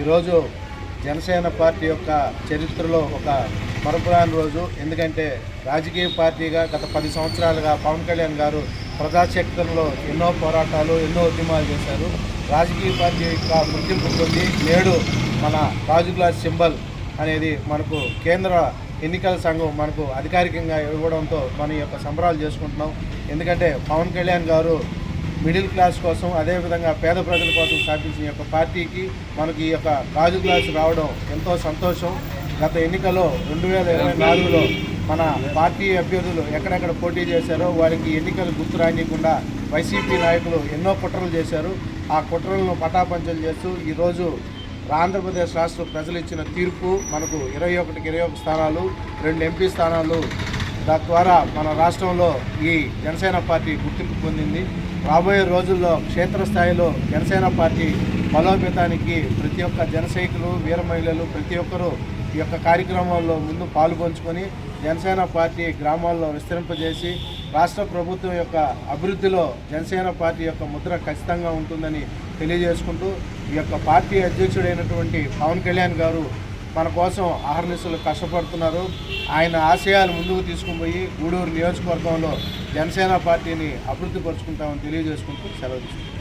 ఈరోజు జనసేన పార్టీ యొక్క చరిత్రలో ఒక మరపురాని రోజు. ఎందుకంటే రాజకీయ పార్టీగా గత పది సంవత్సరాలుగా పవన్ కళ్యాణ్ గారు ప్రజాశక్తుల్లో ఎన్నో పోరాటాలు ఎన్నో ఉద్యమాలు చేశారు. రాజకీయ పార్టీ యొక్క గుర్తింపు పొంది నేడు మన రాజు గ్లాస్ సింబల్ అనేది మనకు కేంద్ర ఎన్నికల సంఘం మనకు అధికారికంగా ఇవ్వడంతో మన యొక్క సంబరాలు చేసుకుంటున్నాం. ఎందుకంటే పవన్ కళ్యాణ్ గారు మిడిల్ క్లాస్ కోసం అదేవిధంగా పేద ప్రజల కోసం స్థాపించిన యొక్క పార్టీకి మనకి ఈ యొక్క గాజు క్లాస్ రావడం ఎంతో సంతోషం. గత ఎన్నికలో రెండు వేల ఇరవై నాలుగులో మన పార్టీ అభ్యర్థులు ఎక్కడెక్కడ పోటీ చేశారో వారికి ఎన్నికలు గుర్తు రానియకుండా వైసీపీ నాయకులు ఎన్నో కుట్రలు చేశారు. ఆ కుట్రలను పటాపంచలు చేస్తూ ఈరోజు ఆంధ్రప్రదేశ్ రాష్ట్ర ప్రజలు ఇచ్చిన తీర్పు మనకు ఇరవై ఒకటికి ఇరవై ఒక స్థానాలు రెండు ఎంపీ స్థానాలు తద్వారా మన రాష్ట్రంలో ఈ జనసేన పార్టీ గుర్తింపు పొందింది. రాబోయే రోజుల్లో క్షేత్రస్థాయిలో జనసేన పార్టీ బలోపేతానికి ప్రతి ఒక్క జనసైకులు వీర మహిళలు ప్రతి ఒక్కరూ ఈ యొక్క కార్యక్రమాల్లో ముందు పాల్గొంచుకొని జనసేన పార్టీ గ్రామాల్లో విస్తరింపజేసి రాష్ట్ర ప్రభుత్వం యొక్క అభివృద్ధిలో జనసేన పార్టీ యొక్క ముద్ర ఖచ్చితంగా ఉంటుందని తెలియజేసుకుంటూ ఈ యొక్క పార్టీ అధ్యక్షుడైనటువంటి పవన్ కళ్యాణ్ గారు మన కోసం అహర్నిశలు కష్టపడుతున్నారు. ఆయన ఆశయాలు ముందుకు తీసుకుపోయి గూడూరు నియోజకవర్గంలో జనసేన పార్టీని అభివృద్ధి పరుచుకుంటామని తెలియజేసుకుంటూ సెలవు తీసుకుంటాం